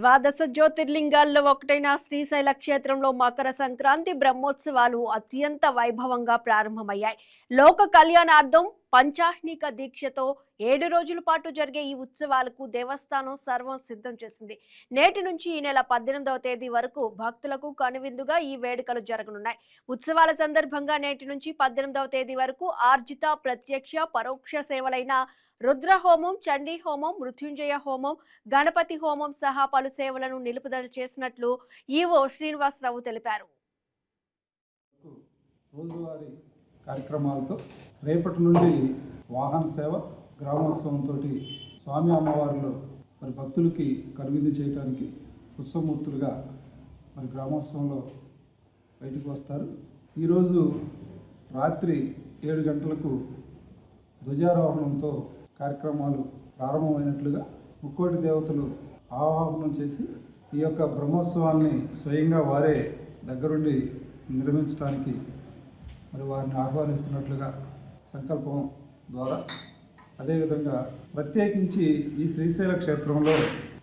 ద్వాదశ జ్యోతిర్లింగాల్లో ఒకటైన శ్రీశైల క్షేత్రంలో మకర సంక్రాంతి బ్రహ్మోత్సవాలు అత్యంత వైభవంగా ప్రారంభమయ్యాయి. లోక కళ్యాణార్థం పంచాహ్నిక దీక్షతో ఏడు రోజుల పాటు జరిగే ఈ ఉత్సవాలకు దేవస్థానం సర్వం సిద్ధం చేసింది. నేటి నుంచి ఈ నెల పద్దెనిమిదవ తేదీ వరకు భక్తులకు కనువిందుగా ఈ వేడుకలు జరగనున్నాయి. ఉత్సవాల సందర్భంగా నేటి నుంచి పద్దెనిమిదవ తేదీ వరకు ఆర్జిత ప్రత్యక్ష పరోక్ష సేవలైన రుద్ర హోమం చండీ హోమం మృత్యుంజయ హోమం గణపతి హోమం సహా పలు సేవలను నిలుపుదల చేసినట్లు ఈవో శ్రీనివాసరావు తెలిపారు. రోజువారీ కార్యక్రమాలతో రేపటి నుండి వాహన సేవ గ్రామోత్సవంతో స్వామి అమ్మవారిలో మరి భక్తులకి కనువిందు చేయడానికి ఉత్సవమూర్తులుగా మరి గ్రామోత్సవంలో బయటకు వస్తారు. ఈరోజు రాత్రి ఏడు గంటలకు ధ్వజారోహణంతో కార్యక్రమాలు ప్రారంభమైనట్లుగా ముక్కోటి దేవతలు ఆవాహనం చేసి ఈ యొక్క బ్రహ్మోత్సవాన్ని స్వయంగా వారే దగ్గరుండి నిర్మించడానికి మరి వారిని ఆహ్వానిస్తున్నట్లుగా సంకల్పం ద్వారా అదేవిధంగా ప్రత్యేకించి ఈ శ్రీశైల క్షేత్రంలో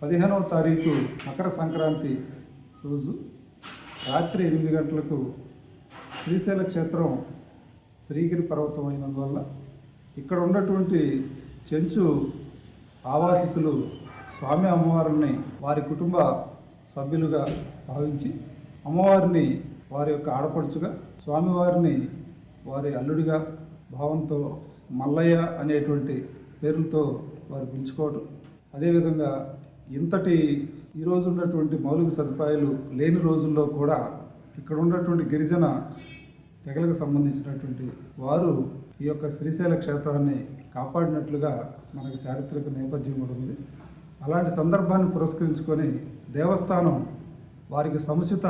పదిహేనవ తారీఖు మకర సంక్రాంతి రోజు రాత్రి ఎనిమిది గంటలకు శ్రీశైల క్షేత్రం శ్రీగిరి పర్వతం అయినందువల్ల ఇక్కడ ఉన్నటువంటి చెంచు ఆవాసితులు స్వామి అమ్మవారిని వారి కుటుంబ సభ్యులుగా భావించి అమ్మవారిని వారి యొక్క ఆడపడుచుగా స్వామివారిని వారి అల్లుడిగా భావంతో మల్లయ్య అనేటువంటి పేర్లతో వారు పిలుచుకోవడం అదేవిధంగా ఇంతటి ఈరోజు ఉన్నటువంటి మౌలిక సదుపాయాలు లేని రోజుల్లో కూడా ఇక్కడ ఉన్నటువంటి గిరిజన తెగలకు సంబంధించినటువంటి వారు ఈ యొక్క శ్రీశైల క్షేత్రాన్ని కాపాడినట్లుగా మనకు చారిత్రక నేపథ్యం కూడా ఉంది. అలాంటి సందర్భాన్ని పురస్కరించుకొని దేవస్థానం వారికి సముచిత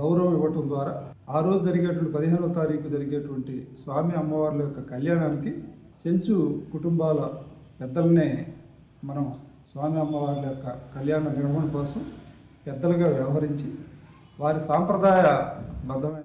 గౌరవం ఇవ్వటం ద్వారా ఆ రోజు జరిగేటువంటి పదిహేనవ తారీఖు జరిగేటువంటి స్వామి అమ్మవార్ల యొక్క కళ్యాణానికి చెంచు కుటుంబాల పెద్దలనే మనం స్వామి అమ్మవార్ల యొక్క కళ్యాణ నిర్వహణ కోసం పెద్దలుగా వ్యవహరించి వారి సాంప్రదాయ బద్ధమైన